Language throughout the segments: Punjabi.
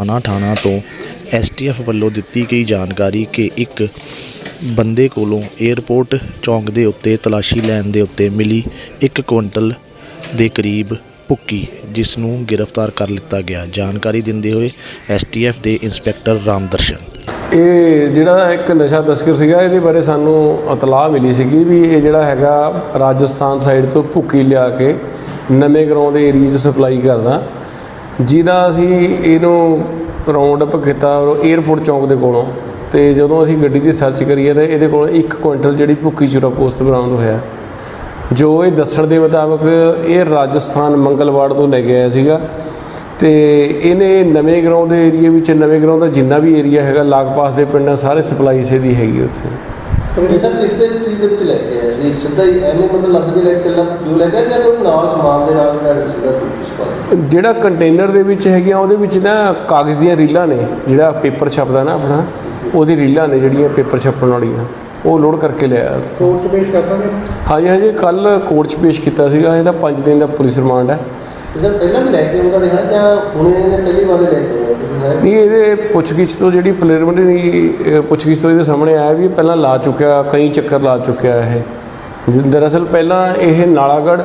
ਥਾਣਾ ਠਾਣਾ ਤੋਂ ਐਸਟੀਐਫ ਵੱਲੋਂ ਦਿੱਤੀ ਗਈ ਜਾਣਕਾਰੀ ਕਿ ਇੱਕ ਬੰਦੇ ਕੋਲੋਂ 에ਅਰਪੋਰਟ ਚੌਂਕ ਦੇ ਉੱਤੇ ਤਲਾਸ਼ੀ ਲੈਣ ਦੇ ਉੱਤੇ ਮਿਲੀ ਇੱਕ ਕੁਇੰਟਲ ਦੇ ਕਰੀਬ ਭੁੱਕੀ, ਜਿਸ ਨੂੰ ਗ੍ਰਿਫਤਾਰ ਕਰ ਲਿੱਤਾ ਗਿਆ। ਜਾਣਕਾਰੀ ਦਿੰਦੇ ਹੋਏ ਐਸਟੀਐਫ ਦੇ ਇੰਸਪੈਕਟਰ ਰਾਮਦਰਸ਼ਨ ਇਹ ਜਿਹੜਾ ਇੱਕ ਨਸ਼ਾ ਤਸਕਰ ਸੀਗਾ, ਇਹਦੇ ਬਾਰੇ ਸਾਨੂੰ ਇਤਲਾਹ ਮਿਲੀ ਸੀਗੀ ਵੀ ਇਹ ਜਿਹੜਾ ਹੈਗਾ ਰਾਜਸਥਾਨ ਸਾਈਡ ਤੋਂ ਭੁੱਕੀ ਲਿਆ ਕੇ ਨਵੇਂ ਗਰਾਉਂ ਦੇ ਏਰੀਆ 'ਚ ਸਪਲਾਈ ਕਰਦਾ। ਜਿਹਦਾ ਅਸੀਂ ਇਹਨੂੰ ਰਾਉਂਡ ਅਪ ਕੀਤਾ 에ਅਰਪੋਰਟ ਚੌਂਕ ਦੇ ਕੋਲੋਂ ਤੇ ਜਦੋਂ ਅਸੀਂ ਗੱਡੀ ਦੀ ਸਰਚ ਕਰੀਏ ਤਾਂ ਇਹਦੇ ਕੋਲ 1 ਕੁਇੰਟਲ ਜਿਹੜੀ ਭੁੱਕੀ ਚੂਰਾ ਪੋਸਟ ਬਰਾਮਦ ਹੋਇਆ। ਜੋ ਇਹ ਦੱਸਣ ਦੇ ਮੁਤਾਬਕ ਇਹ ਰਾਜਸਥਾਨ ਮੰਗਲਵਾੜ ਤੋਂ ਲੈ ਕੇ ਆਇਆ ਸੀਗਾ ਤੇ ਇਹਨੇ ਨਵੇਂ ਗਰਾਉਂ ਦੇ ਏਰੀਆ ਵਿੱਚ, ਨਵੇਂ ਗਰਾਉਂ ਦਾ ਜਿੰਨਾ ਵੀ ਏਰੀਆ ਹੈਗਾ ਲਾਗ-ਪਾਸ ਦੇ ਪਿੰਡਾਂ, ਸਾਰੇ ਸਪਲਾਈ ਇਸੇ ਦੀ ਹੈਗੀ ਉੱਥੇ। ਇਹ ਸਰ ਕਿਸ ਦੇ ਚੀਜ਼ ਦੇ ਵਿੱਚ ਲੈ ਕੇ ਆਏ ਸੀ ਸਿੱਧਾ ਹੀ ਐਵੇਂ ਮਤਲਬ ਲੱਗ ਜੇ ਲੈ ਕੇ ਲੱਗ ਜੋ ਲੈ ਕੇ ਆਏ ਜਾਂ ਕੋਈ ਨਾਲ ਸਮਾਨ ਦੇ ਨਾਲ ਜਿਹੜਾ ਸੀਗਾ ਕੁਝ ਜਿਹੜਾ ਕੰਟੇਨਰ ਦੇ ਵਿੱਚ ਹੈਗੀਆਂ ਉਹਦੇ ਵਿੱਚ ਨਾ ਕਾਗਜ਼ ਦੀਆਂ ਰੀਲਾਂ ਨੇ ਜਿਹੜਾ ਪੇਪਰ ਛਪਦਾ ਨਾ ਆਪਣਾ ਉਹਦੀ ਰੀਲਾਂ ਨੇ ਜਿਹੜੀਆਂ ਪੇਪਰ ਛਪਣ ਵਾਲੀਆਂ ਉਹ ਲੋਡ ਕਰਕੇ ਲਿਆਇਆ ਕੋਰਟ 'ਚ ਪੇਸ਼ ਕਰਤਾ ਜੀ ਹਾਂਜੀ ਹਾਂਜੀ ਕੱਲ ਕੋਰਟ 'ਚ ਪੇਸ਼ ਕੀਤਾ ਸੀਗਾ ਇਹਦਾ 5 ਦਿਨ ਦਾ ਪੁਲਿਸ ਰਿਮਾਂਡ ਹੈ। ਸਰ ਪਹਿਲਾਂ ਵੀ ਲੈ ਕੇ ਆਉਂਦਾ ਰਿਹਾ ਜਾਂ ਹੁਣ ਇਹਨੇ ਪਹਿਲੀ ਵਾਰ ਲੈ ਕੇ ਨਹੀਂ, ਇਹਦੇ ਪੁੱਛਗਿੱਛ ਤੋਂ ਜਿਹੜੀ ਪ੍ਰੀਲਿਮਿਨਰੀ ਪੁੱਛਗਿੱਛ ਤੋਂ ਇਹਦੇ ਸਾਹਮਣੇ ਆਇਆ ਵੀ ਪਹਿਲਾਂ ਲਾ ਚੁੱਕਿਆ, ਕਈ ਚੱਕਰ ਲਾ ਚੁੱਕਿਆ ਇਹ। ਦਰਅਸਲ ਪਹਿਲਾਂ ਇਹ ਨਾਲਾਗੜ੍ਹ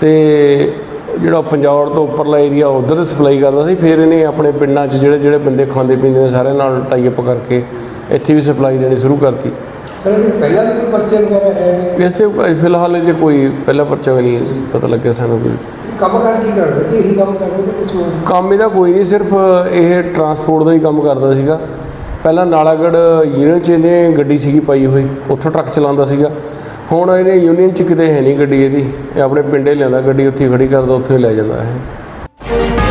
ਤੇ ਜਿਹੜਾ ਪੰਜੌੜ ਤੋਂ ਉੱਪਰਲਾ ਏਰੀਆ ਉਧਰ ਸਪਲਾਈ ਕਰਦਾ ਸੀ, ਫਿਰ ਇਹਨੇ ਆਪਣੇ ਪਿੰਡਾਂ 'ਚ ਜਿਹੜੇ ਜਿਹੜੇ ਬੰਦੇ ਖਾਂਦੇ ਪੀਂਦੇ ਨੇ, ਸਾਰਿਆਂ ਨਾਲ ਟਾਈ ਅਪ ਕਰਕੇ ਇੱਥੇ ਵੀ ਸਪਲਾਈ ਦੇਣੀ ਸ਼ੁਰੂ ਕਰਤੀ। ਸਰ ਇਹ ਪਹਿਲਾਂ ਵੀ ਕੋਈ ਪਰਚੇ ਵਗੈਰਾ ਹੈ? ਇਸ ਤੇ ਫਿਲਹਾਲ ਜੇ ਕੋਈ ਪਹਿਲਾ ਪਰਚਾ ਵੀ ਨਹੀਂ ਪਤਾ ਲੱਗਿਆ ਸਾਨੂੰ ਕੋਈ। ਕੰਮ ਕਰ ਕੀ ਕਰਦਾ ਕਿ ਇਹੀ ਕੰਮ ਕਰਦਾ ਤੇ ਕੁਝ ਹੋਰ? ਕੰਮ ਇਹਦਾ ਕੋਈ ਨਹੀਂ ਸਿਰਫ ਇਹ ਟਰਾਂਸਪੋਰਟ ਦਾ ਹੀ ਕੰਮ ਕਰਦਾ ਸੀਗਾ। ਪਹਿਲਾਂ ਨਾਲਾਗੜ੍ਹ ਯੂਨੀਅਨ 'ਚ ਇਹਨੇ ਗੱਡੀ ਸੀਗੀ ਪਾਈ ਹੋਈ ਉੱਥੋਂ ਟਰੱਕ ਚਲਾਉਂਦਾ ਸੀਗਾ। ਹੁਣ ਇਹਨੇ ਯੂਨੀਅਨ 'ਚ ਕਿਤੇ ਹੈ ਨਹੀਂ ਗੱਡੀ ਇਹਦੀ। ਇਹ ਆਪਣੇ ਪਿੰਡੇ ਲਿਆਂਦਾ ਗੱਡੀ ਉੱਥੇ ਹੀ ਖੜੀ ਕਰਦਾ ਉੱਥੇ ਹੀ ਲੈ ਜਾਂਦਾ ਇਹ।